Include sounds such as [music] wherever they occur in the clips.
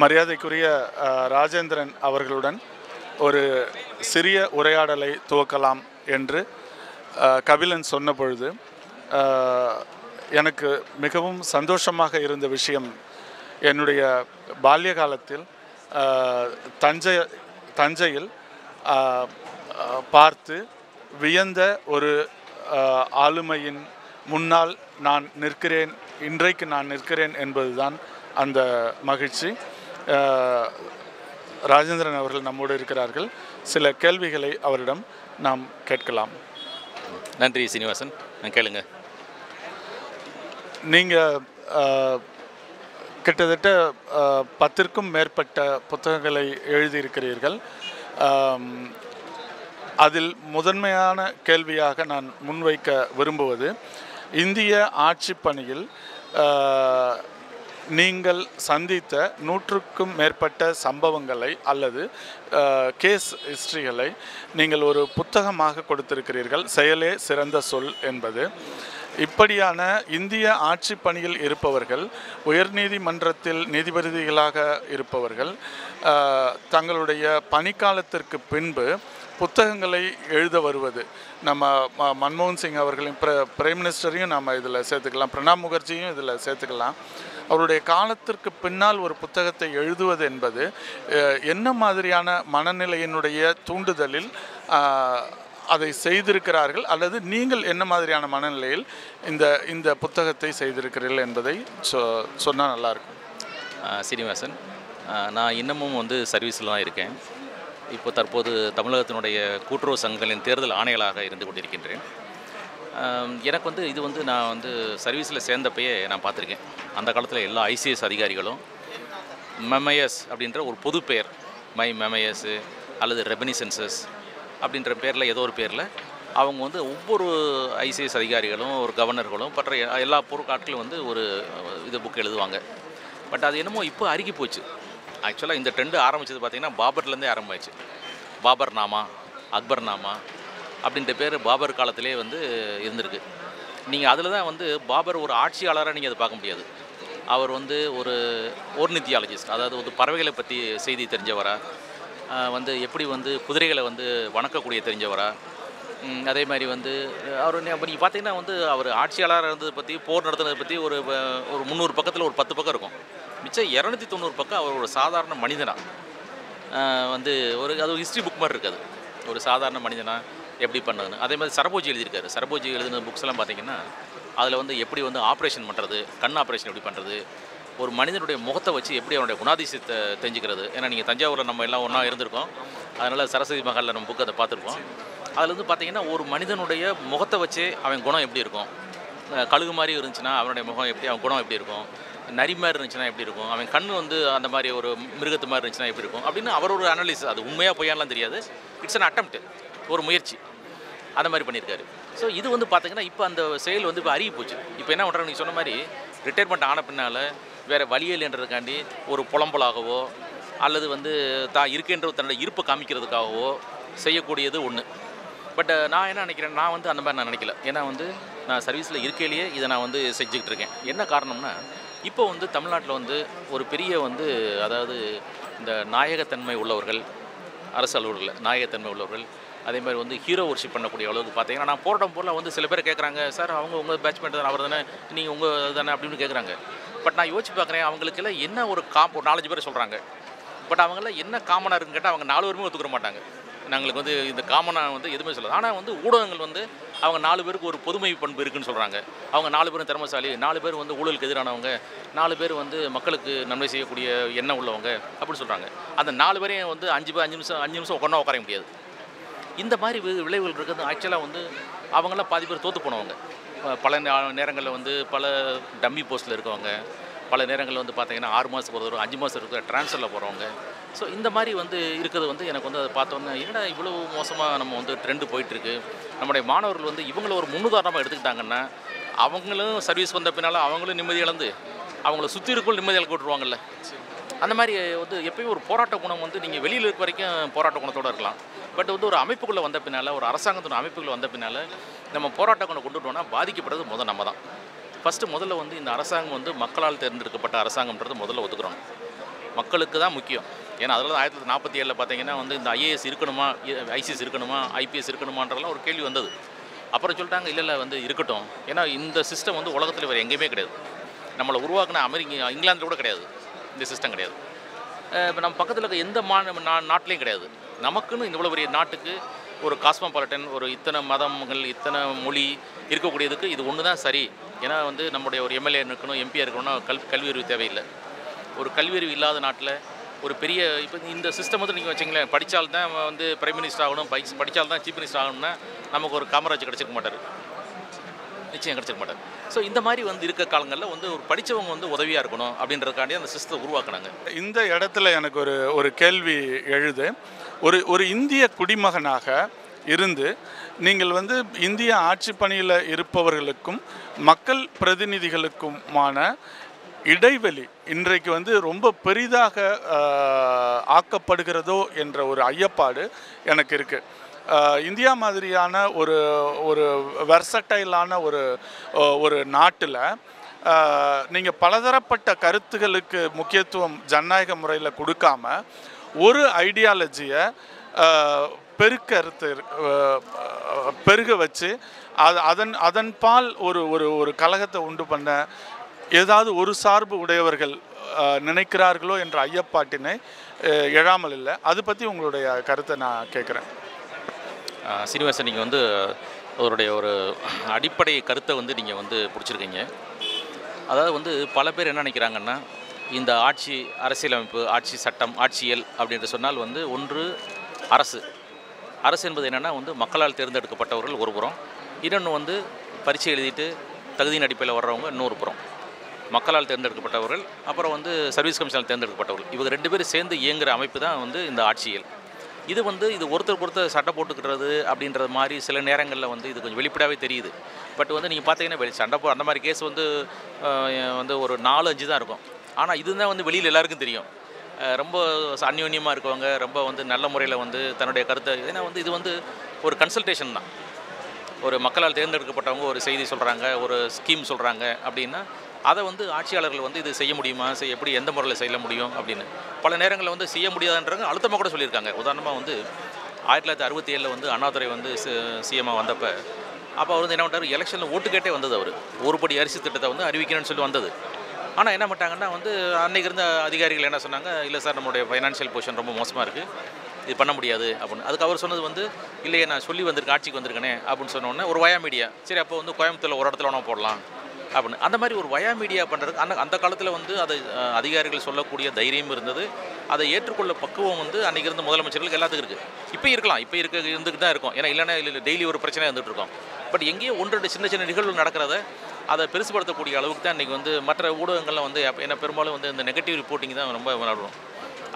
மரியாதைக்குரிய ராஜேந்திரன் அவர்களுடன் ஒரு சிறிய உரையாடலை துவக்கலாம் என்று கபிலன் சொன்ன பொழுது எனக்கு மிகவும் சந்தோஷமாக இருந்த விஷயம் என்னுடைய பால்ய காலத்தில் தஞ்சை தஞ்சையில் பார்த்து வியந்த ஒரு ஆளுமையின் முன்னால் நான் நிற்கிறேன் இன்றைக்கு நான் நிற்கிறேன் என்பதுதான் அந்த மகிழ்ச்சி. ராஜேந்திரன் அவர்கள் நம்மோடு இருக்கிறார்கள். சில கேள்விகளை அவரிடம் நாம் கேட்கலாம். நன்றி சீனிவாசன். கேளுங்க. நீங்கள் கிட்டத்தட்ட பத்திற்கும் மேற்பட்ட புத்தகங்களை எழுதியிருக்கிறீர்கள். அதில் முதன்மையான கேள்வியாக நான் முன்வைக்க விரும்புவது இந்திய ஆட்சிப் பணியில் நீங்கள் சந்தித்த நூற்றுக்கும் மேற்பட்ட சம்பவங்களை அல்லது கேஸ் ஹிஸ்ட்ரிகளை நீங்கள் ஒரு புத்தகமாக கொடுத்திருக்கிறீர்கள். செயலே சிறந்த சொல் என்பது. இப்படியான இந்திய ஆட்சி பணியில் இருப்பவர்கள் உயர்நீதிமன்றத்தில் நீதிபதிகளாக இருப்பவர்கள் தங்களுடைய பணிக்காலத்திற்கு பின்பு புத்தகங்களை எழுத வருவது. நம்ம ம- மன்மோகன் சிங் அவர்களின் பிர பிரைம் மினிஸ்டரையும் நம்ம இதில் சேர்த்துக்கலாம். பிரணாப் முகர்ஜியும் இதில் சேர்த்துக்கலாம். அவருடைய காலத்திற்கு பின்னால் ஒரு புத்தகத்தை எழுதுவது என்பது என்ன மாதிரியான மனநிலையினுடைய தூண்டுதலில் அதை செய்திருக்கிறார்கள் அல்லது நீங்கள் என்ன மாதிரியான மனநிலையில் இந்த இந்த புத்தகத்தை செய்திருக்கிறீர்கள் என்பதை சொ சொன்னால் நல்லாயிருக்கும். சீனிவாசன் நான் இன்னமும் வந்து சர்வீஸில் தான் இருக்கேன். இப்போ தற்போது தமிழகத்தினுடைய கூட்டுறவு சங்கங்களின் தேர்தல் ஆணையலாக இருந்து கொண்டிருக்கின்றேன். எனக்கு வந்து இது வந்து நான் வந்து சர்வீஸில் சேர்ந்தப்பயே நான் பார்த்துருக்கேன். அந்த காலத்தில் எல்லா ஐசிஎஸ் அதிகாரிகளும் மெமயஸ் அப்படின்ற ஒரு பொது பெயர் மை மெமயஸு அல்லது ரெபனிசென்சஸ் அப்படின்ற பேரில் ஏதோ ஒரு பேரில் அவங்க வந்து ஒவ்வொரு ஐசிஎஸ் அதிகாரிகளும் ஒரு கவர்னர்களும் மற்ற எல்லா பொருட்காட்களும் வந்து ஒரு இது புக் எழுதுவாங்க. பட் அது என்னமோ இப்போ அருகி போச்சு. ஆக்சுவலாக இந்த ட்ரெண்டு ஆரம்பிச்சது பார்த்திங்கன்னா பாபர்லேருந்தே ஆரம்பிச்சு. பாபர் நாமா அக்பர் நாமா அப்படின்ற பேர் பாபர் காலத்திலே வந்து இருந்திருக்கு. நீங்கள் அதில் தான் வந்து பாபர் ஒரு ஆட்சியாளராக நீங்கள் அதை பார்க்க முடியாது. அவர் வந்து ஒரு ஓர்னித்தியாலஜிஸ்ட் அதாவது வந்து பறவைகளை பற்றி செய்தி தெரிஞ்சவரா வந்து எப்படி வந்து குதிரைகளை வந்து வணக்கக்கூடிய தெரிஞ்சவரா அதே மாதிரி வந்து அவர் நீங்கள் பார்த்தீங்கன்னா வந்து அவர் ஆட்சியாளராக இருந்ததை பற்றி போர் நடத்துனதை பற்றி ஒரு ஒரு முந்நூறு பக்கத்தில் ஒரு பத்து பக்கம் இருக்கும். மிச்சம் இரநூத்தி தொண்ணூறு பக்கம் அவர் ஒரு சாதாரண மனிதனா. வந்து ஒரு அது ஒரு ஹிஸ்ட்ரி புக் மாதிரி இருக்குது. ஒரு சாதாரண மனிதனா எப்படி பண்ணதுன்னு. அதே மாதிரி சரபோஜி எழுதியிருக்காரு. சரபோஜி எழுதின புக்ஸ் எல்லாம் பார்த்தீங்கன்னா அதில் வந்து எப்படி வந்து ஆப்ரேஷன் பண்ணுறது கண் ஆப்ரேஷன் எப்படி பண்ணுறது ஒரு மனிதனுடைய முகத்தை வச்சு எப்படி அவனுடைய குணாதிசயத்தை தெரிஞ்சுக்கிறது. ஏன்னா நீங்கள் தஞ்சாவூரில் நம்ம எல்லாம் ஒன்றா இருந்திருக்கோம். அதனால் சரஸ்வதி மகாலில் நம்ம புக்கை அதை பார்த்துருக்கோம் அதில் வந்து பார்த்தீங்கன்னா ஒரு மனிதனுடைய முகத்தை வச்சே அவன் குணம் எப்படி இருக்கும்? கழுகு மாதிரி இருந்துச்சுன்னா அவனுடைய முகம் எப்படி அவன் குணம் எப்படி இருக்கும்? நரி மாதிரி இருந்துச்சுன்னா எப்படி இருக்கும்? அவன் கண் வந்து அந்த மாதிரி ஒரு மிருகத்து மாதிரி இருந்துச்சுன்னா எப்படி இருக்கும்? அப்படின்னு அவரோட அனலிஸ் அது உண்மையாக பொய்யாலாம் தெரியாது. It's an attempt. ஒரு முயற்சி. அந்த மாதிரி பண்ணியிருக்காரு. ஸோ இது வந்து பார்த்திங்கன்னா இப்போ அந்த செயல் வந்து இப்போ அருகி போச்சு. இப்போ என்ன பண்ணுறாங்க நீ சொன்ன மாதிரி ரிட்டையர்மெண்ட் ஆன பின்னால் வேறு வழியல்ன்றதுக்காண்டி ஒரு புலம்பலாகவோ அல்லது வந்து தான் இருக்கின்ற தன்னோட இருப்பை காமிக்கிறதுக்காகவோ செய்யக்கூடியது ஒன்று பட் நான் என்ன நினைக்கிறேன் நான் வந்து அந்த மாதிரி நான் நினைக்கல. ஏன்னா வந்து நான் சர்வீஸில் இருக்கையிலேயே இதை நான் வந்து செஞ்சுக்கிட்டு இருக்கேன். என்ன காரணம்னா இப்போ வந்து தமிழ்நாட்டில் வந்து ஒரு பெரிய வந்து அதாவது இந்த நாயகத்தன்மை உள்ளவர்கள் அரசு அலுவலர்கள் நாயகத்தன்மை உள்ளவர்கள் அதே மாதிரி வந்து ஹீரோ ஒர்ஷிப் பண்ணக்கூடிய அளவுக்கு பார்த்தீங்கன்னா நான் போராட்டம் போரில் வந்து சில பேர் கேட்குறாங்க சார் அவங்க உங்கள் பேட்ச்மேட் தானே அவர் தானே நீங்கள் உங்கள் தானே அப்படின்னு கேட்குறாங்க பட் நான் யோசிச்சு பார்க்குறேன் அவங்களுக்கெல்லாம் என்ன ஒரு காம் ஒரு நாலஞ்சு பேர் சொல்கிறாங்க பட் அவங்களாம் என்ன காமனாக இருக்குன்னு கேட்டால் அவங்க நாலு பேருமே ஒத்துக்கிற மாட்டாங்க. நாங்களுக்கு வந்து இந்த காமனாக வந்து எதுவுமே சொல்லாது ஆனால் வந்து ஊடகங்கள் வந்து அவங்க நாலு பேருக்கு ஒரு பொதுமை பண்பு இருக்குன்னு சொல்கிறாங்க அவங்க நாலு பேரும் திறமசாலி நாலு பேர் வந்து ஊழலுக்கு எதிரானவங்க நாலு பேர் வந்து மக்களுக்கு நன்மை செய்யக்கூடிய எண்ணம் உள்ளவங்க அப்படின்னு சொல்கிறாங்க அந்த நாலு பேரையும் வந்து அஞ்சு பேர் அஞ்சு நிமிஷம் அஞ்சு நிமிஷம் ஒன்றா உட்கார முடியாது. இந்த மாதிரி வி- விளைவுகள் இருக்கிறது ஆக்சுவலாக வந்து அவங்களாம் பாதி பேர் தோற்று போனவங்க. பல நேரங்களில் வந்து பல டம்மி போஸ்ட்டில் இருக்கவங்க பல நேரங்களில் வந்து பார்த்தீங்கன்னா ஆறு மாதத்துக்கு ஒரு தடவை அஞ்சு மாதம் இருக்கிற ட்ரான்ஸ்ஃபரில் போகிறவங்க ஸோ இந்த மாதிரி வந்து இருக்கிறது வந்து எனக்கு வந்து அதை பார்த்தோன்னே என்னடா இவ்வளோ மோசமாக நம்ம வந்து ட்ரெண்டு போயிட்டுருக்கு நம்முடைய மாணவர்கள் வந்து இவங்கள ஒரு முன்னுதாரணமாக எடுத்துக்கிட்டாங்கன்னா அவங்களும் சர்வீஸ் வந்த பின்னால் அவங்களும் நிம்மதி இழந்து அவங்கள சுற்றி இருக்கும் நிம்மதி இழக்க விட்டுருவாங்கல்ல. அந்த மாதிரி வந்து எப்பயும் ஒரு போராட்ட குணம் வந்து நீங்கள் வெளியில் இருக்க வரைக்கும் போராட்ட குணத்தோடு இருக்கலாம். பட் வந்து ஒரு அமைப்புக்குள்ளே வந்த பின்னால் ஒரு அரசாங்கத்தோட அமைப்புக்குள்ளே வந்த பின்னால் நம்ம போராட்ட குணம் கொண்டுட்டோம்னா பாதிக்கப்படுறது முதல் நம்ம தான். ஃபஸ்ட்டு முதல்ல வந்து இந்த அரசாங்கம் வந்து மக்களால் தேர்ந்தெடுக்கப்பட்ட அரசாங்கம்ன்றது முதல்ல ஒத்துக்கிறோம் மக்களுக்கு தான் முக்கியம். ஏன்னா அதில் ஆயிரத்தி தொள்ளாயிரத்தி நாற்பத்தி ஏழில் பார்த்தீங்கன்னா வந்து இந்த ஐஏஎஸ் இருக்கணுமா ஐசிஎஸ் இருக்கணுமா ஐபிஎஸ் இருக்கணுமான்றலாம் ஒரு கேள்வி வந்தது. அப்புறம் சொல்லிட்டாங்க இல்லை இல்லை வந்து இருக்கட்டும். ஏன்னா இந்த சிஸ்டம் வந்து உலகத்தில் வேறு எங்கேயுமே கிடையாது. நம்மளை உருவாக்குன அமெரிக்க இங்கிலாந்தில் கூட கிடையாது. இந்த சிஸ்டம் கிடையாது. இப்போ நம்ம பக்கத்தில் இருக்க எந்த மா நா- நாட்டிலையும் கிடையாது. நமக்குன்னு இவ்வளோ பெரிய நாட்டுக்கு ஒரு காஸ்மோபாலிட்டன் ஒரு இத்தனை மதங்கள் இத்தனை மொழி இருக்கக்கூடியதுக்கு இது ஒன்று தான் சரி. ஏன்னா வந்து நம்முடைய ஒரு எம்எல்ஏ இருக்கணும் எம்பியாக இருக்கணும்னா கல் கல்வி அறிவு தேவையில்லை. ஒரு கல்வி அறிவு இல்லாத நாட்டில் ஒரு பெரிய இப்போ இந்த சிஸ்டம் வந்து நீங்கள் வச்சிங்களேன் படித்தால்தான் வந்து பிரைம் மினிஸ்டர் ஆகணும் படிச்சு தான் சீஃப் மினிஸ்டர் ஆகணும்னா நமக்கு ஒரு காமராஜ் கிடச்சிருக்க மாட்டார். நிச்சயம் கிடச்சிக்க மாட்டாங்க. ஸோ இந்த மாதிரி வந்து இருக்க காலங்களில் வந்து ஒரு படித்தவங்க வந்து உதவியாக இருக்கணும் அப்படின்றதுக்காண்டி அந்த சிஸ்டத்தை உருவாக்குனாங்க. இந்த இடத்துல எனக்கு ஒரு ஒரு கேள்வி எழுது. ஒரு ஒரு இந்திய குடிமகனாக இருந்து நீங்கள் வந்து இந்திய ஆட்சி பணியில் இருப்பவர்களுக்கும் மக்கள் பிரதிநிதிகளுக்குமான இடைவெளி இன்றைக்கு வந்து ரொம்ப பெரிதாக ஆக்கப்படுகிறதோ என்ற ஒரு ஐயப்பாடு எனக்கு இருக்குது இந்தியா மாதிரியான ஒரு ஒரு வெர்சட்டைலான ஒரு ஒரு நாட்டில் நீங்கள் பலதரப்பட்ட கருத்துகளுக்கு முக்கியத்துவம் ஜனநாயக முறையில் கொடுக்காம ஒரு ஐடியாலஜியை பெருக்கருத்து பெருக வச்சு அது அதன் அதன்பால் ஒரு ஒரு ஒரு கழகத்தை உண்டு பண்ண ஏதாவது ஒரு சார்பு உடையவர்கள் நினைக்கிறார்களோ என்ற ஐயப்பாட்டினை எழாமல் இல்லை. அது பற்றி உங்களுடைய கருத்தை நான் கேட்குறேன் சீனிவாசன் நீங்கள் வந்து அவருடைய ஒரு அடிப்படை கருத்தை வந்து நீங்கள் வந்து பிடிச்சிருக்கீங்க. அதாவது வந்து பல பேர் என்ன நினைக்கிறாங்கன்னா இந்த ஆட்சி அரசியலமைப்பு ஆட்சி சட்டம் ஆட்சியல் அப்படின்ற சொன்னால் வந்து ஒன்று அரசு. அரசு என்பது என்னென்னா வந்து மக்களால் தேர்ந்தெடுக்கப்பட்டவர்கள் ஒரு புறம் இன்னொன்று வந்து பரீட்சை எழுதிட்டு தகுதியின் அடிப்படையில் வர்றவங்க இன்னொரு புறம். மக்களால் தேர்ந்தெடுக்கப்பட்டவர்கள் அப்புறம் வந்து சர்வீஸ் கமிஷனால் தேர்ந்தெடுக்கப்பட்டவர்கள். இவங்க ரெண்டு பேரும் சேர்ந்து இயங்குகிற அமைப்பு தான் வந்து இந்த ஆட்சியல் இது வந்து இது ஒருத்தர் ஒருத்தர் சட்டை போட்டுக்கிறது அப்படின்றது மாதிரி சில நேரங்களில் வந்து இது கொஞ்சம் வெளிப்படாவே தெரியுது. பட் வந்து நீங்கள் பார்த்தீங்கன்னா வெளி சண்டை போ அந்த மாதிரி கேஸ் வந்து வந்து ஒரு நாலு அஞ்சு தான் இருக்கும். ஆனால் இதுதான் வந்து வெளியில் எல்லாருக்கும் தெரியும். ரொம்ப அந்யோன்யமாக இருக்கவங்க ரொம்ப வந்து நல்ல முறையில் வந்து தன்னுடைய கருத்தை ஏன்னா வந்து இது வந்து ஒரு கன்சல்டேஷன் தான். ஒரு மக்களால் தேர்ந்தெடுக்கப்பட்டவங்க ஒரு செய்தி சொல்கிறாங்க ஒரு ஸ்கீம் சொல்கிறாங்க அப்படின்னா அதை வந்து ஆட்சியாளர்கள் வந்து இது செய்ய முடியுமா? செய்ய எப்படி எந்த முறையில் செய்ய முடியும் அப்படின்னு. பல நேரங்களில் வந்து செய்ய முடியாதுன்றாங்க அழுத்தமாக கூட சொல்லியிருக்காங்க. உதாரணமாக வந்து ஆயிரத்தி தொள்ளாயிரத்தி அறுபத்தி ஏழில் வந்து அண்ணாதுரை வந்து சிஎம்மாக வந்தப்போ அப்போ அவர் வந்து என்ன பண்ணார் எலெக்ஷனில் ஓட்டு கேட்டே வந்தது அவர். ஒரு படி அரிசி திட்டத்தை வந்து அறிவிக்கணும்னு சொல்லி வந்தது. ஆனால் என்ன பண்ணிட்டாங்கன்னா வந்து அன்றைக்கி இருந்த அதிகாரிகள் என்ன சொன்னாங்க? இல்லை சார் நம்மளுடைய ஃபைனான்ஷியல் பொசிஷன் ரொம்ப மோசமாக இருக்குது இது பண்ண முடியாது. அப்படின்னு. அதுக்கு அவர் சொன்னது வந்து இல்லையே நான் சொல்லி வந்திருக்கேன் ஆட்சிக்கு வந்திருக்கேனே அப்படின்னு சொன்னோன்னே ஒரு வயா மீடியா சரி அப்போ வந்து கோயம்புத்தூரில் ஒரு இடத்துல வேணா போடலாம். அப்படின்னு. அந்த மாதிரி ஒரு வயா மீடியா பண்ணுறதுக்கு அந்த அந்த காலத்தில் வந்து அதை அதிகாரிகள் சொல்லக்கூடிய தைரியம் இருந்தது. அதை ஏற்றுக்கொள்ள பக்குவம் வந்து அன்றைக்கி இருந்த முதலமைச்சர்களுக்கு எல்லாத்துக்கும் இருக்குது இப்போ இருக்கலாம். இப்போ இருக்க இருந்துக்கிட்டு தான் இருக்கும். ஏன்னா இல்லைன்னா இல்லை டெய்லி ஒரு பிரச்சனை இருந்துகிட்டு இருக்கோம். பட் எங்கேயோ ஒன்று ரெண்டு சின்ன சின்ன நிகழ்வுகள் நடக்கிறத அதை பெருசுபடுத்தக்கூடிய அளவுக்கு தான் இன்றைக்கி வந்து மற்ற ஊடகங்கள்லாம் வந்து என்ன ஏன்னா பெரும்பாலும் வந்து இந்த நெகட்டிவ் ரிப்போர்ட்டிங் தான் ரொம்ப விளாடுவோம்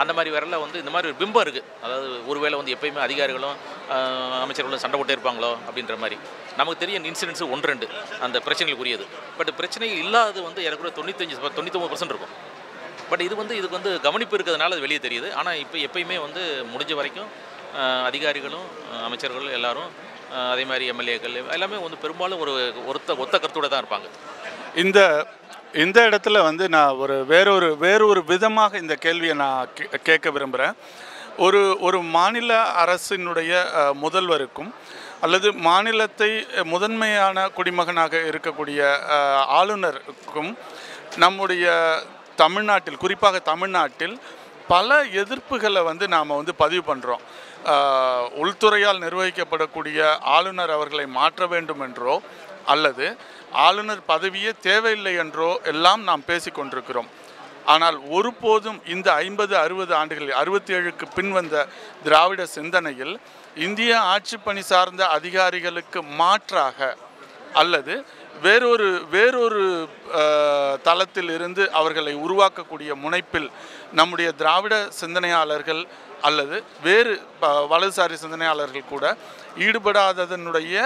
அந்த மாதிரி வரல வந்து இந்த மாதிரி ஒரு பிம்பம் இருக்குது அதாவது ஒருவேளை வந்து எப்பயுமே அதிகாரிகளும் அமைச்சர்களும் சண்டை போட்டே இருப்பாங்களோ அப்படின்ற மாதிரி. நமக்கு தெரியும் இன்சிடென்ட்ஸ் ஒன்று ரெண்டு அந்த பிரச்சனைகளுக்குரியது. பட் பிரச்சனை இல்லாதது வந்து எனக்கு தொண்ணூத்தஞ்சு தொண்ணூத்தொம்பது பர்சன்ட் இருக்கும். பட் இது வந்து இதுக்கு வந்து கவனிப்பு இருக்கிறதுனால அது வெளியே தெரியுது. ஆனால் இப்போ எப்பயுமே வந்து முடிஞ்ச வரைக்கும் அதிகாரிகளும் அமைச்சர்களும் எல்லாரும் அதே மாதிரி எம்எல்ஏக்கள் எல்லாமே வந்து பெரும்பாலும் ஒரு ஒருத்த ஒத்த கருத்தோட தான் இருப்பாங்க. இந்த இந்த இடத்துல வந்து நான் ஒரு வேறொரு வேறொரு விதமாக இந்த கேள்வியை நான் கே- கேட்க விரும்புகிறேன் ஒரு ஒரு மாநில அரசினுடைய முதல்வருக்கும் அல்லது மாநிலத்தை முதன்மையான குடிமகனாக இருக்கக்கூடிய ஆளுநருக்கும் நம்முடைய தமிழ்நாட்டில் குறிப்பாக தமிழ்நாட்டில் பல எதிர்ப்புகளை வந்து நாம் வந்து பதிவு பண்ணுறோம் உள்துறையால் நிர்வகிக்கப்படக்கூடிய ஆளுநர் அவர்களை மாற்ற வேண்டும் என்றோ அல்லது ஆளுநர் பதவியே தேவையில்லை என்றோ எல்லாம் நாம் பேசிக்கொண்டிருக்கிறோம். ஆனால் ஒருபோதும் இந்த ஐம்பது அறுபது ஆண்டுகளில் அறுபத்தி ஏழுக்கு பின் வந்த திராவிட சிந்தனையில் இந்திய ஆட்சி பணி சார்ந்த அதிகாரிகளுக்கு மாற்றாக அல்லது வேறொரு வேறொரு தளத்தில் இருந்து அவர்களை உருவாக்கக்கூடிய முனைப்பில் நம்முடைய திராவிட சிந்தனையாளர்கள் அல்லது வேறு வலதுசாரி சிந்தனையாளர்கள் கூட ஈடுபடாததனுடைய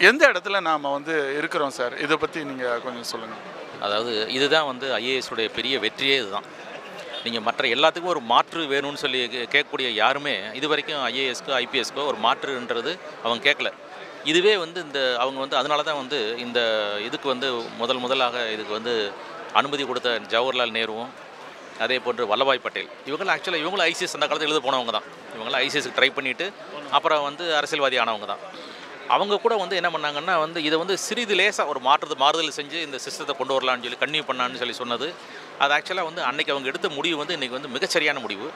எந்த இடத்துல நாம் வந்து இருக்கிறோம் சார்? இதை பற்றி நீங்கள் கொஞ்சம் சொல்லுங்கள் அதாவது இதுதான் வந்து ஐஏஎஸ்ஸுடைய பெரிய வெற்றியே இதுதான். நீங்கள் மற்ற எல்லாத்துக்கும் ஒரு மாற்று வேணும்னு சொல்லி கே- கேட்கக்கூடிய யாருமே இது வரைக்கும் ஐஏஎஸ்க்கோ ஐபிஎஸ்க்கோ ஒரு மாற்றுன்றது அவங்க கேட்கல. இதுவே வந்து இந்த அவங்க வந்து அதனால தான் வந்து இந்த இதுக்கு வந்து முதல் முதலாக இதுக்கு வந்து அனுமதி கொடுத்த ஜவஹர்லால் நேருவும் அதே போன்று வல்லபாய் பட்டேல். இவங்களும் ஆக்சுவலாக இவங்களும் ஐசிஎஸ் அந்த காலத்தில் எழுத போனவங்க தான். இவங்களாம் ஐசிஎஸ்க்கு ட்ரை பண்ணிவிட்டு அப்புறம் வந்து அரசியல்வாதி ஆனவங்க தான். அவங்க கூட வந்து என்ன பண்ணாங்கன்னா வந்து இதை வந்து சிறிது லேசாக ஒரு மாற்றத்தை மாறுதல் செஞ்சு இந்த சிஸ்டத்தை கொண்டு வரலாம்னு சொல்லி கன்னியூ பண்ணான்னு சொல்லி சொன்னது. அது ஆக்சுவலாக வந்து அன்றைக்கி அவங்க எடுத்த முடிவு வந்து இன்றைக்கி வந்து மிகச்சரியான முடிவு.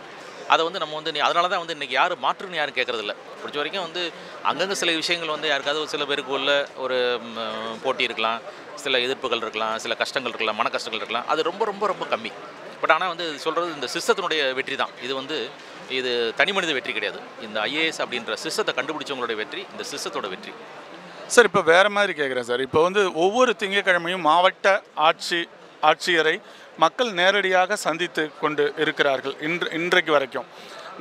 அதை வந்து நம்ம வந்து நீ- அதனால தான் வந்து இன்றைக்கி யார் மாற்றுன்னு யாரும் கேட்குறதில்ல. பிடிச்ச வரைக்கும் வந்து அங்கங்கே சில விஷயங்கள் வந்து யாருக்காவது சில பேருக்கு உள்ள ஒரு போட்டி இருக்கலாம். சில எதிர்ப்புகள் இருக்கலாம் சில கஷ்டங்கள் இருக்கலாம் மன கஷ்டங்கள் இருக்கலாம். அது ரொம்ப ரொம்ப ரொம்ப கம்மி. பட் ஆனால் வந்து சொல்கிறது இந்த சிஸ்டத்தினுடைய வெற்றி தான் இது வந்து இது தனி மனித வெற்றி கிடையாது. இந்த ஐஏஎஸ் அப்படின்ற சிஸ்டத்தை கண்டுபிடிச்சவங்களோட வெற்றி இந்த சிஸ்டத்தோட வெற்றி. சார் இப்போ வேற மாதிரி கேட்குறேன் சார். இப்போ வந்து ஒவ்வொரு திங்கட்கிழமையும் மாவட்ட ஆட்சி ஆட்சியரை மக்கள் நேரடியாக சந்தித்து கொண்டு இருக்கிறார்கள் இன்று இன்றைக்கு வரைக்கும்.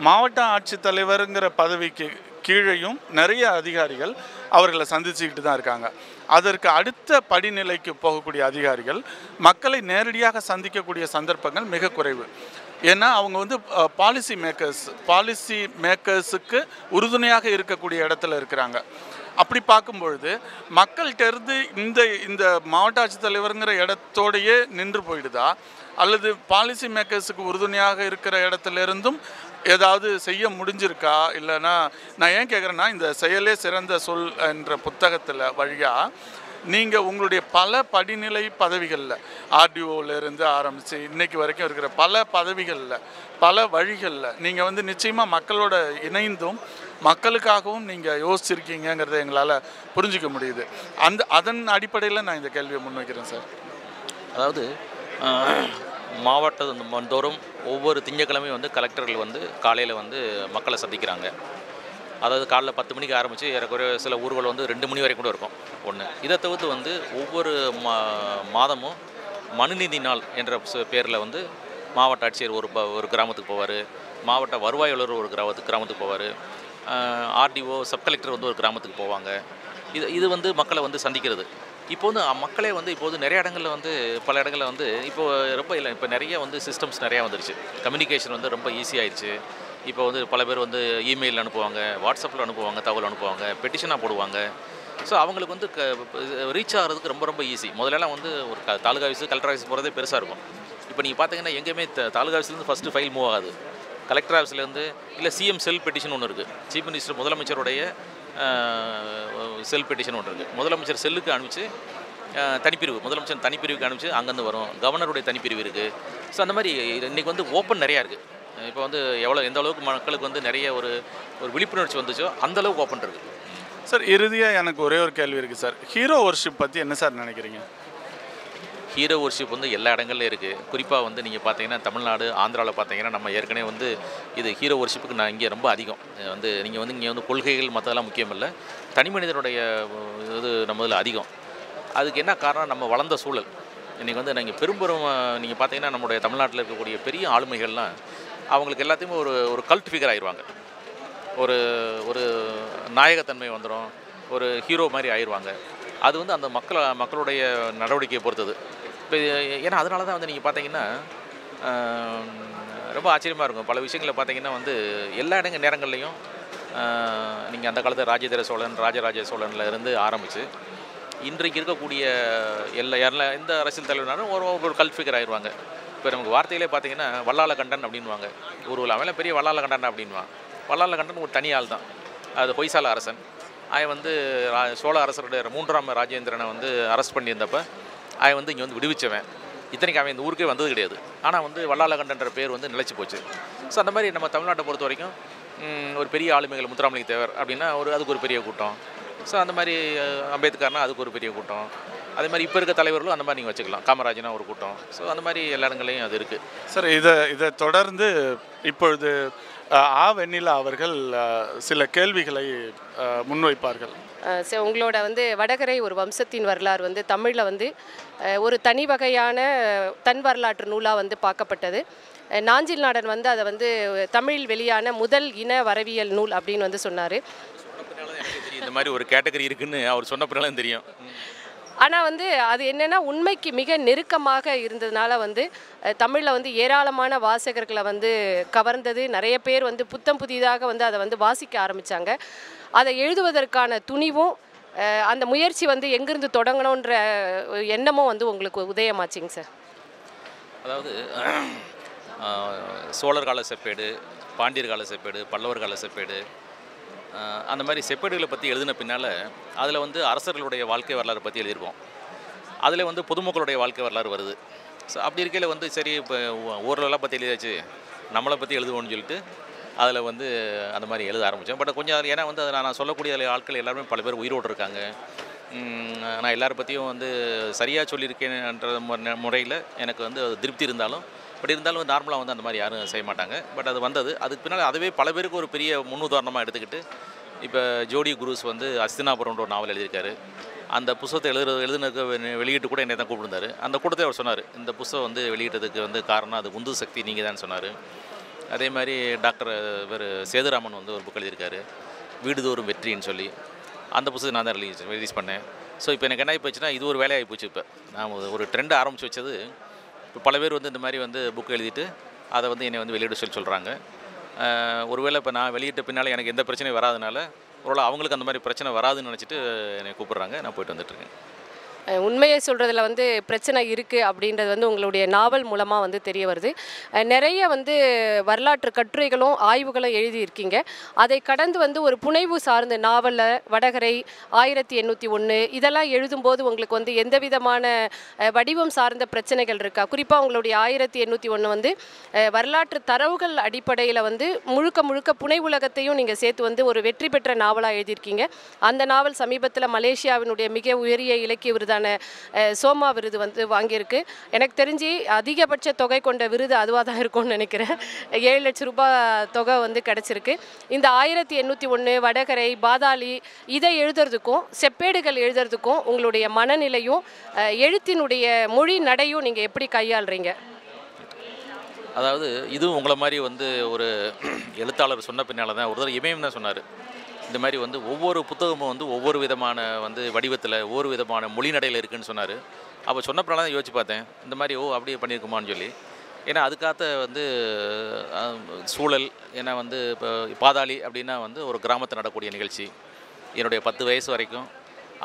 மாவட்ட ஆட்சித்தலைவருங்கிற பதவிக்கு கீழேயும் நிறைய அதிகாரிகள் அவர்களை சந்திச்சுக்கிட்டு தான் இருக்காங்க. அதற்கு அடுத்த படிநிலைக்கு போகக்கூடிய அதிகாரிகள் மக்களை நேரடியாக சந்திக்கக்கூடிய சந்தர்ப்பங்கள் மிக குறைவு. ஏன்னா அவங்க வந்து பாலிசி மேக்கர்ஸ் பாலிசி மேக்கர்ஸுக்கு உறுதுணையாக இருக்கக்கூடிய இடத்துல இருக்கிறாங்க. அப்படி பார்க்கும்பொழுது மக்கள்கிட்டருந்து இந்த இந்த மாவட்ட ஆட்சித்தலைவருங்கிற இடத்தோடையே நின்று போயிடுதா? அல்லது பாலிசி மேக்கர்ஸுக்கு உறுதுணையாக இருக்கிற இடத்துல இருந்தும் ஏதாவது செய்ய முடிஞ்சிருக்கா? இல்லைன்னா நான் ஏன் கேட்குறேன்னா இந்த செயலே சிறந்த சொல் என்ற புத்தகத்தில் வழியாக நீங்கள் உங்களுடைய பல படிநிலை பதவிகளில் ஆர்டிஓவிலேருந்து ஆரம்பித்து இன்றைக்கு வரைக்கும் இருக்கிற பல பதவிகளில் பல வழிகளில் நீங்கள் வந்து நிச்சயமாக மக்களோட இணைந்தும் மக்களுக்காகவும் நீங்கள் யோசிச்சிருக்கீங்கங்கிறத எங்களால் புரிஞ்சிக்க முடியுது. அந்த அதன் அடிப்படையில் நான் இந்த கேள்வியை முன்வைக்கிறேன் சார். அதாவது மாவட்டம் தோறும் ஒவ்வொரு திங்கட்கிழமையும் வந்து கலெக்டர்கள் வந்து காலையில் வந்து மக்களை சந்திக்கிறாங்க. அதாவது காலைல பத்து மணிக்கு ஆரம்பித்து ஏறக்குறைய சில ஊர்கள் வந்து ரெண்டு மணி வரைக்கும் கூட இருக்கும். ஒன்று இதை தவிர்த்து வந்து ஒவ்வொரு மா மாதமும் மனுநீதி நாள் என்ற பேரில் வந்து மாவட்ட ஆட்சியர் ஒரு ஒரு கிராமத்துக்கு போவார். மாவட்ட வருவாய் அலுவலர் ஒரு கிராமத்துக்கு கிராமத்துக்கு போவார். ஆர்டிஓ சப் கலெக்டர் வந்து ஒரு கிராமத்துக்கு போவாங்க. இது இது வந்து மக்களை வந்து சந்திக்கிறது. இப்போ வந்து மக்களே வந்து இப்போ வந்து நிறைய இடங்களில் வந்து பல இடங்களில் வந்து இப்போ ரொம்ப இல்லை இப்போ நிறைய வந்து சிஸ்டம்ஸ் நிறையா வந்துருச்சு. கம்யூனிகேஷன் வந்து ரொம்ப ஈஸியாகிடுச்சு இப்போ வந்து பல பேர் வந்து இமெயில் அனுப்புவாங்க வாட்ஸ்அப்பில் அனுப்புவாங்க தகவல் அனுப்புவாங்க பெட்டிஷனாக போடுவாங்க. ஸோ அவங்களுக்கு வந்து க ரீச் ஆகிறதுக்கு ரொம்ப ரொம்ப ஈஸி முதல்லலாம் வந்து ஒரு க தாலுகா ஆஃபீஸு கலெக்டர் ஆஃபீஸ் போகிறதே பெருசாக இருக்கும். இப்போ நீங்கள் பார்த்தீங்கன்னா எங்கேயுமே த- தாலுகா ஆஃபீஸ்லேருந்து ஃபஸ்ட்டு ஃபைல் மூவ் ஆகாது. கலெக்டர் ஆஃபீஸ்லேருந்து இல்லை சிஎம் செல் பெட்டிஷன் ஒன்று இருக்குது சீஃப் மினிஸ்டர் முதலமைச்சருடைய செல் பெட்டிஷன் ஒன்று இருக்குது முதலமைச்சர் செல்லுக்கு அனுப்பிச்சு தனிப்பிரிவு முதலமைச்சர் தனிப்பிரிவுக்கு அனுப்பிச்சு அங்கேருந்து வரும். கவர்னருடைய தனிப்பிரிவு இருக்குது ஸோ அந்த மாதிரி இன்றைக்கி வந்து ஓப்பன் நிறையா இருக்குது இப்போ வந்து எவ்வளோ எந்த அளவுக்கு மக்களுக்கு வந்து நிறைய ஒரு ஒரு விழிப்புணர்ச்சி வந்துச்சோ அந்த அளவுக்கு ஓப்பன் இருக்குது சார் இறுதியாக எனக்கு ஒரே ஒரு கேள்வி இருக்குது சார். ஹீரோ ஒர்ஷிப் பற்றி என்ன சார் நினைக்கிறீங்க? ஹீரோ ஒர்ஷிப் வந்து எல்லா இடங்கள்லையும் இருக்குது குறிப்பாக வந்து நீங்கள் பார்த்தீங்கன்னா தமிழ்நாடு ஆந்திராவில் பார்த்தீங்கன்னா நம்ம ஏற்கனவே வந்து இது ஹீரோ ஒர்ஷிப்புக்கு நான் இங்கே ரொம்ப அதிகம். வந்து நீங்கள் வந்து இங்கே வந்து கொள்கைகள் மற்றதெல்லாம் முக்கியம் இல்லை தனி மனிதனுடைய இது நம்ம இதில் அதிகம். அதுக்கு என்ன காரணம்? நம்ம வளர்ந்த சூழல். இன்றைக்கி வந்து நீங்கள் பெரும்பெரும் நீங்கள் பார்த்தீங்கன்னா நம்முடைய தமிழ்நாட்டில் இருக்கக்கூடிய பெரிய ஆளுமைகள்லாம் அவங்களுக்கு எல்லாத்தையுமே ஒரு ஒரு கல்ட் ஃபிகர் ஆயிடுவாங்க ஒரு ஒரு நாயகத்தன்மை வந்துடும் ஒரு ஹீரோ மாதிரி ஆயிடுவாங்க அது வந்து அந்த மக்கள் மக்களுடைய நடவடிக்கையை பொறுத்தது. இப்போ ஏன்னா அதனால தான் வந்து நீங்கள் பார்த்தீங்கன்னா ரொம்ப ஆச்சரியமாக இருக்கும். பல விஷயங்களை பார்த்தீங்கன்னா வந்து எல்லா இடங்க நேரங்கள்லையும் நீங்கள் அந்த காலத்தில் ராஜேந்திர சோழன் ராஜராஜ சோழன்ல இருந்து ஆரம்பித்து இன்றைக்கு இருக்கக்கூடிய எல்லா எல்லா எந்த அரசியல் தலைவர்னாலும் ஒரு ஒரு கல்ட் ஃபிகர் ஆயிடுவாங்க இப்போ நமக்கு வார்த்தையிலே பார்த்தீங்கன்னா வல்லால கண்டன் அப்படின்வாங்க ஒரு அவன் பெரிய வல்லால கண்டன் அப்படின்வான் வல்லால கண்டன் ஒரு தனி ஆள் தான். அது ஹொய்சால அரசன். அவன் வந்து ரா- சோழ அரசருடைய மூன்றாம் ராஜேந்திரனை வந்து அரெஸ்ட் பண்ணியிருந்தப்ப அவன் வந்து இங்கே வந்து விடுவிச்சவன். இத்தனைக்கு அவன் இந்த ஊருக்கே வந்தது கிடையாது. ஆனால் வந்து வல்லாளகண்டன்ற பேர் வந்து நிலச்சி போச்சு. ஸோ அந்த மாதிரி நம்ம தமிழ்நாட்டை பொறுத்த வரைக்கும் ஒரு பெரிய ஆளுமைகள் முத்துராமலிங்க தேவர் அப்படின்னா ஒரு அதுக்கு ஒரு பெரிய கூட்டம். ஸோ அந்த மாதிரி அம்பேத்கார்னால் அதுக்கு ஒரு பெரிய கூட்டம். அதே மாதிரி இப்போ இருக்க தலைவர்களும் அந்த மாதிரி நீங்கள் வச்சுக்கலாம். காமராஜனா ஒரு கூட்டம். ஸோ அந்த மாதிரி எல்லா இடங்கள்லையும் அது இருக்குது சார் இதை இதை தொடர்ந்து இப்பொழுது ஆ வெண்ணிலா அவர்கள் சில கேள்விகளை முன்வைப்பார்கள். உங்களோட வந்து வடகரை ஒரு வம்சத்தின் வரலாறு வந்து தமிழில் வந்து ஒரு தனி வகையான தன் வரலாற்று நூலாக வந்து பார்க்கப்பட்டது. நாஞ்சில் நாடன் வந்து அதை வந்து தமிழில் வெளியான முதல் இன வரவியல் நூல் அப்படின்னு வந்து சொன்னார். இந்த மாதிரி ஒரு கேட்டகரி இருக்குன்னு அவர் சொன்ன பின்னாலும் தெரியும் ஆனால் வந்து அது என்னென்னா உண்மைக்கு மிக நெருக்கமாக இருந்ததுனால வந்து தமிழில் வந்து ஏராளமான வாசகர்களை வந்து கவர்ந்தது. நிறைய பேர் வந்து புத்தம் புதிதாக வந்து அதை வந்து வாசிக்க ஆரம்பித்தாங்க அதை எழுதுவதற்கான துணிவும் அந்த முயற்சி வந்து எங்கிருந்து தொடங்கணுன்ற எண்ணமும் வந்து உங்களுக்கு உதயமாச்சுங்க சார். அதாவது சோழர் கால செப்பேடு பாண்டியர் கால செப்பேடு பல்லவர் கால செப்பேடு அந்த மாதிரி செப்பேடுகளை பற்றி எழுதின பின்னால் அதில் வந்து அரசர்களுடைய வாழ்க்கை வரலாறு பற்றி எழுதியிருப்போம். அதில் வந்து பொதுமக்களுடைய வாழ்க்கை வரலாறு வருது. ஸோ அப்படி இருக்கையில் வந்து சரி இப்போ ஊரில்லாம் பற்றி எழுதியாச்சு நம்மளை பற்றி எழுதுவோம்னு சொல்லிட்டு அதில் வந்து அந்த மாதிரி எழுத ஆரம்பித்தோம் பட் கொஞ்சம் ஏன்னா வந்து அதை நான் சொல்லக்கூடிய அதில் ஆட்கள் எல்லாருமே பல பேர் உயிரோடு இருக்காங்க. நான் எல்லாரை பற்றியும் வந்து சரியாக சொல்லியிருக்கேன்ற மு- முறையில் எனக்கு வந்து அது திருப்தி இருந்தாலும் பட் இருந்தாலும் நார்மலாக வந்து அந்த மாதிரி யாரும் செய்ய மாட்டாங்க. பட் அது வந்தது. அதுக்கு பின்னால் அதுவே பல பேருக்கு ஒரு பெரிய முன்னுதாரணமாக எடுத்துக்கிட்டு இப்போ ஜோடி குரூஸ் வந்து அஸ்தினாபுரம்ன்ற ஒரு நாவல் எழுதியிருக்காரு. அந்த புத்தகத்தை எழுதுற எழுதுனதுக்கு வெளியிட்டு கூட என்னை தான் கூப்பிட்டுருந்தார். அந்த கூட்டத்தை அவர் சொன்னார். இந்த புத்தகம் வந்து வெளியிட்டதுக்கு வந்து காரணம் அது உந்து சக்தி நீங்கள் தான் சொன்னார். அதே மாதிரி டாக்டர் இவர் சேதுராமன் வந்து ஒரு புக் எழுதியிருக்காரு. வீடுதோறும் வெற்றின்னு சொல்லி. அந்த புத்தகத்தை நான் தான் ரிலீஸ் ரிலீஸ் பண்ணேன். ஸோ இப்போ எனக்கு என்ன ஆகி போச்சுன்னா இது ஒரு வேலையாகி போச்சு இப்போ. நான் ஒரு- ஒரு ட்ரெண்ட் ஆரம்பித்து வச்சது இப்போ பல பேர் வந்து இந்த மாதிரி வந்து புக் எழுதிட்டு அதை வந்து என்னை வந்து வெளியிட சொல்லி சொல்கிறாங்க ஒருவேளை இப்போ நான் வெளியிட்ட பின்னால் எனக்கு எந்த பிரச்சனையும் வராதனால ஒருவேளை அவங்களுக்கு அந்த மாதிரி பிரச்சனை வராதுன்னு நினச்சிட்டு என்னை கூப்பிட்றாங்க. நான் போயிட்டு வந்துட்டுருக்கேன் உண்மையை சொல்கிறதுல வந்து பிரச்சனை இருக்குது அப்படின்றது வந்து உங்களுடைய நாவல் மூலமாக வந்து தெரிய வருது. நிறைய வந்து வரலாற்று கட்டுரைகளும் ஆய்வுகளும் எழுதியிருக்கீங்க. அதை கடந்து வந்து ஒரு புனைவு சார்ந்த நாவலில் வடகரை ஆயிரத்தி எண்ணூற்றி ஒன்று இதெல்லாம் எழுதும்போது உங்களுக்கு வந்து எந்த விதமான வடிவம் சார்ந்த பிரச்சனைகள் இருக்கா? குறிப்பாக உங்களுடைய ஆயிரத்தி எண்ணூற்றி ஒன்று வந்து வரலாற்று தரவுகள் அடிப்படையில் வந்து முழுக்க முழுக்க புனைவுலகத்தையும் நீங்கள் சேர்த்து வந்து ஒரு வெற்றி பெற்ற நாவலாக எழுதியிருக்கீங்க. அந்த நாவல் சமீபத்தில் மலேசியாவினுடைய மிக உயரிய இலக்கிய விருது விருதான சோமா விருது வந்து வாங்கியிருக்கு. எனக்கு தெரிஞ்சு அதிகபட்ச தொகை கொண்ட விருது அதுவாக தான் இருக்கும்னு நினைக்கிறேன். ஏழு லட்சம் ரூபாய் தொகை வந்து கிடச்சிருக்கு. இந்த ஆயிரத்தி எண்ணூற்றி ஒன்று வடகரை பாதாளி இதை எழுதுறதுக்கும் செப்பேடுகள் எழுதுறதுக்கும் உங்களுடைய மனநிலையும் எழுத்தினுடைய மொழி நடையும் நீங்கள் எப்படி கையாளுறீங்க? அதாவது இதுவும் உங்களை மாதிரி வந்து ஒரு [clears throat] எழுத்தாளர் சொன்ன பின்னால் தான் ஒரு தடவை இமயம் தான் சொன்னார். இந்த மாதிரி வந்து ஒவ்வொரு புத்தகமும் வந்து ஒவ்வொரு விதமான வந்து வடிவத்தில் ஒவ்வொரு விதமான மொழிநடையில் இருக்குதுன்னு சொன்னார். அப்போ சொன்னப்பனால தான் யோசிச்சு பார்த்தேன். இந்த மாதிரி ஓ அப்படியே பண்ணியிருக்குமான்னு சொல்லி. ஏன்னா அதுக்காக வந்து சூழல் ஏன்னா வந்து இப்போ பாதாளி அப்படின்னா வந்து ஒரு கிராமத்தில் நடக்கூடிய நிகழ்ச்சி. என்னுடைய பத்து வயசு வரைக்கும்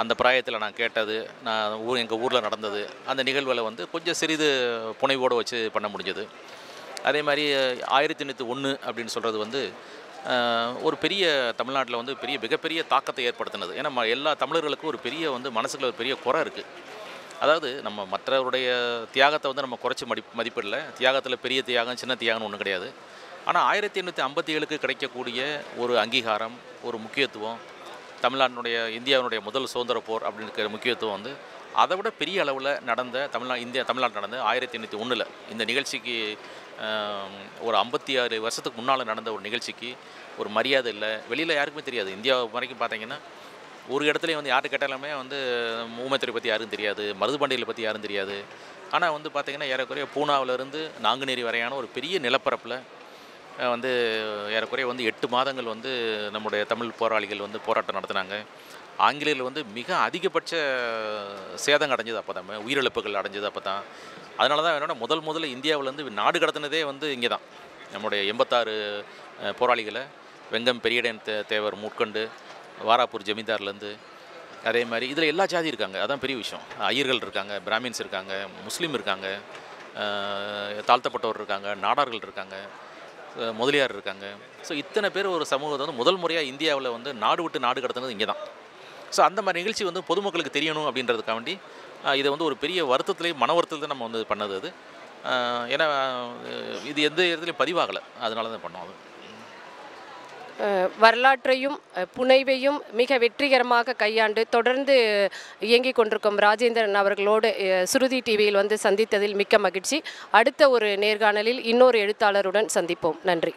அந்த பிராயத்தில் நான் கேட்டது நான் ஊர் எங்கள் ஊரில் நடந்தது அந்த நிகழ்வில் வந்து கொஞ்சம் சிறிது புனைவோடு வச்சு பண்ண முடிஞ்சது. அதே மாதிரி ஆயிரத்தி எண்ணூற்றி ஒன்று அப்படின்னு சொல்கிறது வந்து ஒரு பெரிய தமிழ்நாட்டில் வந்து பெரிய மிகப்பெரிய தாக்கத்தை ஏற்படுத்தினது. ஏன்னா எல்லா தமிழர்களுக்கும் ஒரு பெரிய வந்து மனசுக்குள்ள ஒரு பெரிய குறை இருக்குது அதாவது நம்ம மற்றவருடைய தியாகத்தை வந்து நம்ம குறைச்சி மதி மதிப்பிடல. தியாகத்தில் பெரிய தியாகம் சின்ன தியாகம்னு ஒன்றும் கிடையாது. ஆனால் ஆயிரத்தி எண்ணூற்றி ஐம்பத்தி ஏழுக்கு கிடைக்கக்கூடிய ஒரு அங்கீகாரம் ஒரு முக்கியத்துவம் தமிழ்நாட்டினுடைய இந்தியாவினுடைய முதல் சுதந்திர போர் அப்படின்னு முக்கியத்துவம் வந்து அதை விட பெரிய அளவில் நடந்த தமிழ்நா இந்தியா தமிழ்நாடு நடந்த ஆயிரத்தி எண்ணூற்றி ஒன்றில் இந்த நிகழ்ச்சிக்கு ஒரு ஐம்பத்தி ஆறு வருஷத்துக்கு முன்னால் நடந்த ஒரு நிகழ்ச்சிக்கு ஒரு மரியாதை இல்லை. வெளியில் யாருக்குமே தெரியாது. இந்தியா வரைக்கும் பார்த்தீங்கன்னா ஒரு இடத்துலையும் வந்து யார்கிட்ட கேட்டாலுமே வந்து ஊமத்துறை பற்றி யாரும் தெரியாது. மருதுபாண்டியலை பற்றி யாரும் தெரியாது. ஆனால் வந்து பார்த்திங்கன்னா ஏறக்குறைய பூனாவிலிருந்து நாங்குநேரி வரையான ஒரு பெரிய நிலப்பரப்பில் வந்து ஏறக்குறைய வந்து எட்டு மாதங்கள் வந்து நம்முடைய தமிழ் போராளிகள் வந்து போராட்டம் நடத்தினாங்க. ஆங்கிலேயர்கள் வந்து மிக அதிகபட்ச சேதம் அடைஞ்சது அப்போ தான் உயிரிழப்புகள் அடைஞ்சது அப்போ தான் அதனால தான் என்னோட முதல் முதல்ல இந்தியாவிலேருந்து நாடு கடத்தினதே வந்து இங்கே தான். நம்முடைய எண்பத்தாறு போராளிகளை வெங்கம் பெரியடன் தே தேவர் முட்கண்டு வாராப்பூர் ஜமீன்தார்லேருந்து அதே மாதிரி இதில் எல்லா ஜாதி இருக்காங்க. அதான் பெரிய விஷயம். ஐயர்கள் இருக்காங்க பிராமின்ஸ் இருக்காங்க முஸ்லீம் இருக்காங்க தாழ்த்தப்பட்டவர் இருக்காங்க நாடார்கள் இருக்காங்க முதலியார் இருக்காங்க. ஸோ இத்தனை பேர் ஒரு சமூகத்தை வந்து முதல் முறையாக இந்தியாவில் வந்து நாடு விட்டு நாடு கடத்தினது இங்கே தான். ஸோ அந்த மாதிரி நிகழ்ச்சி வந்து பொதுமக்களுக்கு தெரியணும் அப்படின்றதுக்காண்டி வேண்டி இதை வந்து ஒரு பெரிய வருத்தத்துலேயும் மன வருத்தத்தில் நம்ம வந்து பண்ணது அது. ஏன்னா இது எந்த இடத்துலையும் பதிவாகலை. அதனால தான் பண்ணோம் அது. வரலாற்றையும் புனைவையும் மிக வெற்றிகரமாக கையாண்டு தொடர்ந்து இயங்கிக் கொண்டிருக்கும் ராஜேந்திரன் அவர்களோடு சுருதி டிவியில் வந்து சந்தித்ததில் மிக்க மகிழ்ச்சி. அடுத்த ஒரு நேர்காணலில் இன்னொரு எழுத்தாளருடன் சந்திப்போம். நன்றி.